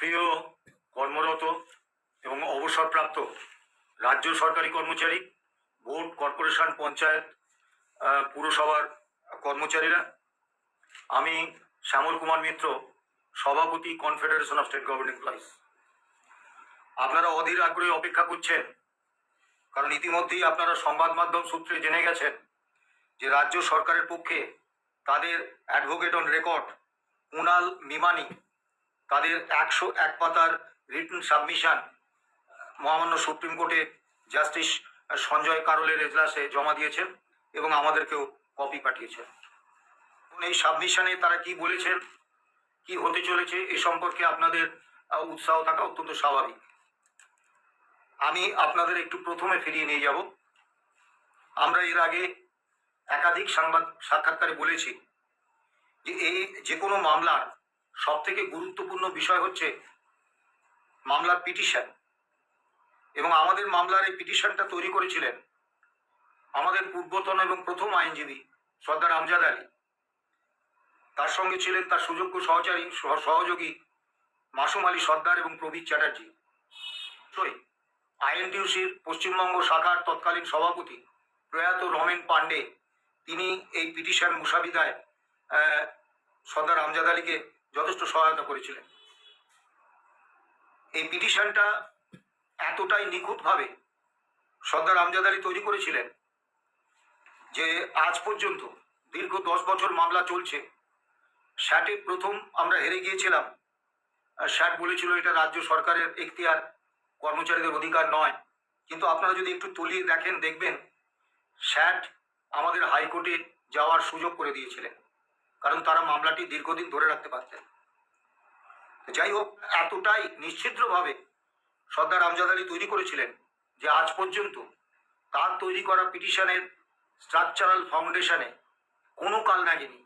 প্রিয় কর্মরত এবং অবসরপ্রাপ্ত রাজ্য সরকারি কর্মচারী, বোর্ড, কর্পোরেশন, পঞ্চায়েত পুরসভার কর্মচারীরা, আমি শ্যামল কুমার মিত্র, সভাপতি confederation of state government employees আপনারা অধীর আগ্রহে অপেক্ষা করছেন, কারণ ইতিমধ্যেই আপনারা সংবাদ মাধ্যম সূত্রে জেনে গেছেন যে রাজ্য সরকারের পক্ষে তাদের advocate on record Kunal Mimani তাদের একশো এক পাতার রিটার্ন সাবমিশন মহামান্য সুপ্রিম কোর্টে জাস্টিস সঞ্জয় কারোলের এজলাসে জমা দিয়েছেন এবং আমাদেরকেও কপি পাঠিয়েছেন। এই সাবমিশনে তারা কি বলেছেন, কি হতে চলেছে এ সম্পর্কে আপনাদের উৎসাহ থাকা অত্যন্ত স্বাভাবিক। আমি আপনাদের একটু প্রথমে ফিরিয়ে নিয়ে যাব। আমরা এর আগে একাধিক সাংবাদ সাক্ষাৎকারে বলেছি যে এই যে কোনো মামলার সব থেকে গুরুত্বপূর্ণ বিষয় হচ্ছে মামলার পিটিশন। এবং আমাদের মামলার এই পিটিশনটা তৈরি করেছিলেন আমাদের পূর্বতন এবং প্রথম আইনজীবী সর্দার আমজাদ আলী। তার সঙ্গে ছিলেন তার সুযোগ্য সহচারী, সহ- সহযোগী মাসুম আলী সর্দার এবং প্রবীর চ্যাটার্জি। আইএনটিউসির পশ্চিমবঙ্গ শাখার তৎকালীন সভাপতি প্রয়াত রমেন পান্ডে তিনি এই পিটিশন মুসাবিদায় সর্দার আমজাদ আলীকে যথেষ্ট সহায়তা করেছিলেন। এই পিটিশনটা এতটাই নিখুঁতভাবে সর্দার আমজাদ আলী তৈরি করেছিলেন যে আজ পর্যন্ত দীর্ঘ দশ বছর মামলা চলছে। স্যাটে প্রথম আমরা হেরে গিয়েছিলাম। স্যাট বলেছিল এটা রাজ্য সরকারের এখতিয়ার, কর্মচারীদের অধিকার নয়। কিন্তু আপনারা যদি একটু তলিয়ে দেখেন, দেখবেন স্যাট আমাদের হাইকোর্টে যাওয়ার সুযোগ করে দিয়েছিলেন। কারণ তারা মামলাটি দীর্ঘদিন ধরে রাখতে পারতেন। যাই হোক, এতটাই নিশ্চিদ্রভাবে সর্দার আমজাদ আলী তৈরি করেছিলেন যে আজ পর্যন্ত তার তৈরি করা পিটিশনের স্ট্রাকচারাল ফাউন্ডেশনে কোনো কাল লাগেনি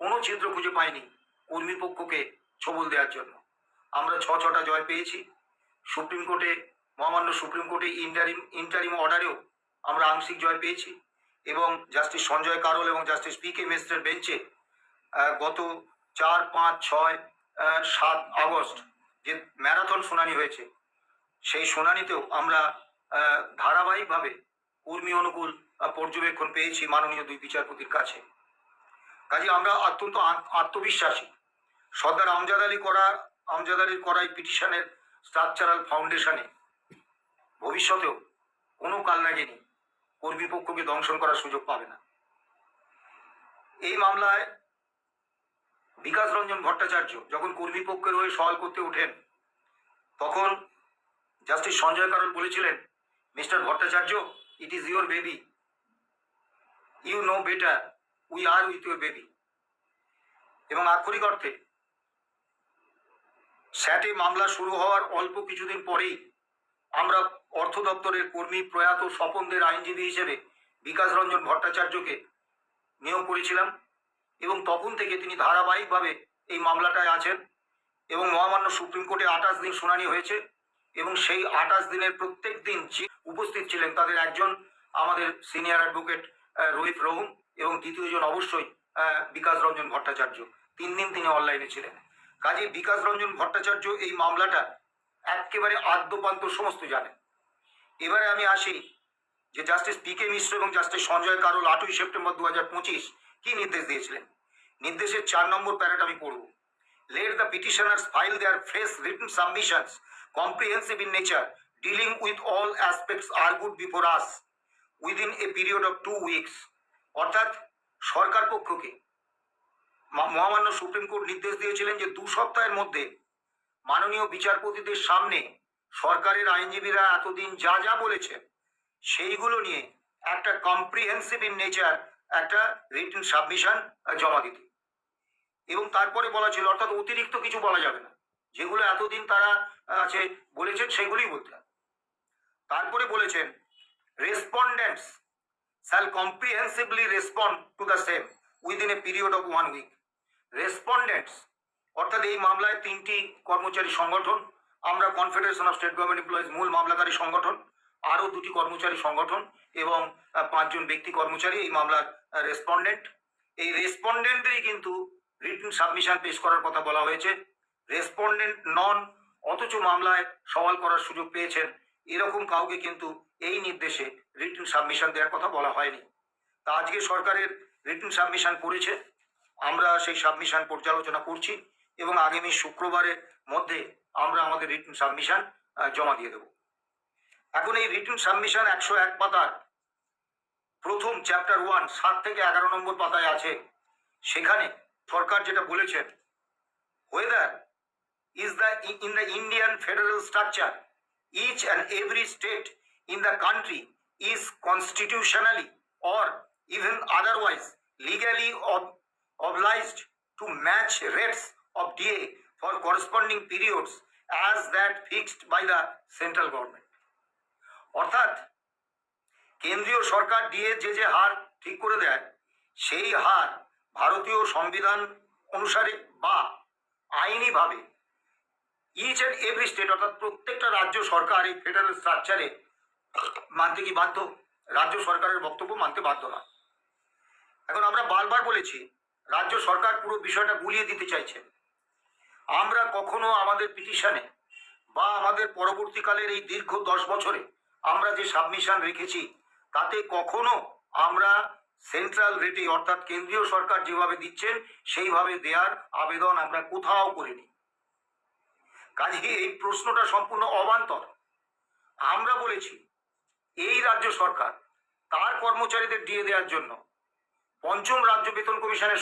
কোনো ছিদ্র খুঁজে পায়নি কর্মীপক্ষকে ছবল দেওয়ার জন্য। আমরা ছ ছটা জয় পেয়েছি। সুপ্রিম কোর্টে, মহামান্য সুপ্রিম কোর্টে ইন্টারিম ইন্টারিম অর্ডারেও আমরা আংশিক জয় পেয়েছি এবং জাস্টিস সঞ্জয় কারোল এবং জাস্টিস পি কে মিস্ত্রের বেঞ্চে গত চার, পাঁচ, ছয় সাত আগস্ট যে ম্যারাথন শুনানি হয়েছে, সেই শুনানিতেও আমরা ধারাবাহিকভাবে কর্মী অনুকূল পর্যবেক্ষণ পেয়েছি মাননীয় দুই বিচারপতির কাছে। কাজে আমরা অত্যন্ত আত- আত্মবিশ্বাসী। সর্দার আমজাদ আলী করা, আমজাদ আলীর করা এই পিটিশনের স্ট্রাকচারাল ফাউন্ডেশনে ভবিষ্যতেও কোনো কাল লাগেনি কর্মীপক্ষকে দংশন করার সুযোগ পাবে না। এই মামলায় বিকাশ রঞ্জন ভট্টাচার্য যখন কর্মীপক্ষের হয়ে সওয়াল করতে ওঠেন, তখন জাস্টিস সঞ্জয় কারণ বলেছিলেন, mister Bhattacharya it is your baby you know better we are with your baby এবং আক্ষরিক অর্থে, স্যাটে মামলা শুরু হওয়ার অল্প কিছুদিন পরেই আমরা অর্থ দপ্তরের কর্মী প্রয়াত স্বপনদের আইনজীবী হিসেবে বিকাশ রঞ্জন ভট্টাচার্যকে নিয়োগ করেছিলাম। এবং তখন থেকে তিনি ধারাবাহিকভাবে এই মামলাটায় আছেন এবং মহামান্য সুপ্রিম কোর্টে আঠাশ দিন শুনানি হয়েছে এবং সেই আঠাশ দিনের প্রত্যেক দিন উপস্থিত ছিলেন তাদের একজন আমাদের সিনিয়র অ্যাডভোকেট রোহিত রহুম এবং দ্বিতীয়জন অবশ্যই বিকাশ রঞ্জন ভট্টাচার্য। তিন দিন তিনি অনলাইনে ছিলেন। কাজে বিকাশ রঞ্জন ভট্টাচার্য এই মামলাটা একেবারে আদ্যপান্ত সমস্ত জানেন। এবারে আমি আসি যে জাস্টিস পি কে মিশ্র এবং জাস্টিস সঞ্জয় কারোল আটই সেপ্টেম্বর দু হাজার পঁচিশ কি নির্দেশ দিয়েছিলেন? নির্দেশের চার নম্বর প্যারাটা আমি পড়ব। Let the petitioners file their fresh written submissions, comprehensive in nature, dealing with all aspects argued before us within a period of two weeks. অর্থাৎ সরকার পক্ষকে মহামান্য সুপ্রিম কোর্ট নির্দেশ দিয়েছিলেন যে দু সপ্তাহের মধ্যে মাননীয় বিচারপতিদের সামনে সরকারের আইনজীবীরা এতদিন যা যা বলেছেন, সেইগুলো নিয়ে একটা কম্প্রিহেন্সিভ ইন নেচার একটা রিটেন সাবমিশন জমা দিতে। এবং তারপরে বলা ছিল, অর্থাৎ অতিরিক্ত কিছু বলা যাবে না। যেগুলো এতদিন তারা আছে, বলেছেন, সেগুলোই বলতে হবে। তারপরে বলেছেন respondents shall comprehensively respond to the same within a period of one week respondents অর্থাৎ এই মামলায় তিনটি কর্মচারী সংগঠন, আমরা confederation of state government employees মূল মামলাকারী সংগঠন, আরও দুটি কর্মচারী সংগঠন এবং পাঁচজন ব্যক্তি কর্মচারী এই মামলার রেসপন্ডেন্ট এই রেসপন্ডেন্টদেরই কিন্তু রিটেন সাবমিশন পেশ করার কথা বলা হয়েছে। রেসপন্ডেন্ট নন অথচ মামলায় সওয়াল করার সুযোগ পেয়েছেন। এরকম কাউকে কিন্তু এই নির্দেশে রিটার্ন সাবমিশন দেওয়ার কথা বলা হয়নি। তা আজকে সরকারের রিটার্ন সাবমিশন করেছে। আমরা সেই সাবমিশন পর্যালোচনা করছি এবং আগামী শুক্রবারের মধ্যে আমরা আমাদের রিটার্ন সাবমিশন জমা দিয়ে দেব। এখন এই রিটার্ন সাবমিশন একশো এক পাতার প্রথম চ্যাপ্টার ওয়ান সাত থেকে এগারো নম্বর পাতায় আছে। সেখানে সরকার যেটা বলেছেন whether is the in the Indian federal structure each and every state in the country is constitutionally or even otherwise legally obliged to match rates of DA for corresponding periods as that fixed by the central government অর্থাৎ কেন্দ্রীয় সরকার দিয়ে যে যে হার ঠিক করে দেয়, সেই হার ভারতীয় সংবিধান অনুসারে বা আইনিভাবে ইচ অ্যান্ড এভরি স্টেট অর্থাৎ প্রত্যেকটা রাজ্য সরকার এই ফেডারেল স্ট্রাকচারে মানতে কি বাধ্য? রাজ্য সরকারের বক্তব্য মানতে বাধ্য না। এখন আমরা বারবার বলেছি, রাজ্য সরকার পুরো বিষয়টা গুলিয়ে দিতে চাইছে। আমরা কখনো আমাদের পিটিশনে বা আমাদের পরবর্তীকালের এই দীর্ঘ দশ বছরে আমরা যে সাবমিশন রেখেছি তাতে কখনো আমরা সেন্ট্রাল রেটে অর্থাৎ কেন্দ্রীয় সরকার যেভাবে দিচ্ছেন, সেইভাবে দেওয়ার আবেদন আমরা কোথাও করিনি। কাজে এই প্রশ্নটা সম্পূর্ণ অবান্তর। আমরা বলেছি, এই রাজ্য সরকার তার কর্মচারীদের দিয়ে দেওয়ার জন্য পঞ্চম রাজ্য বেতন কমিশনের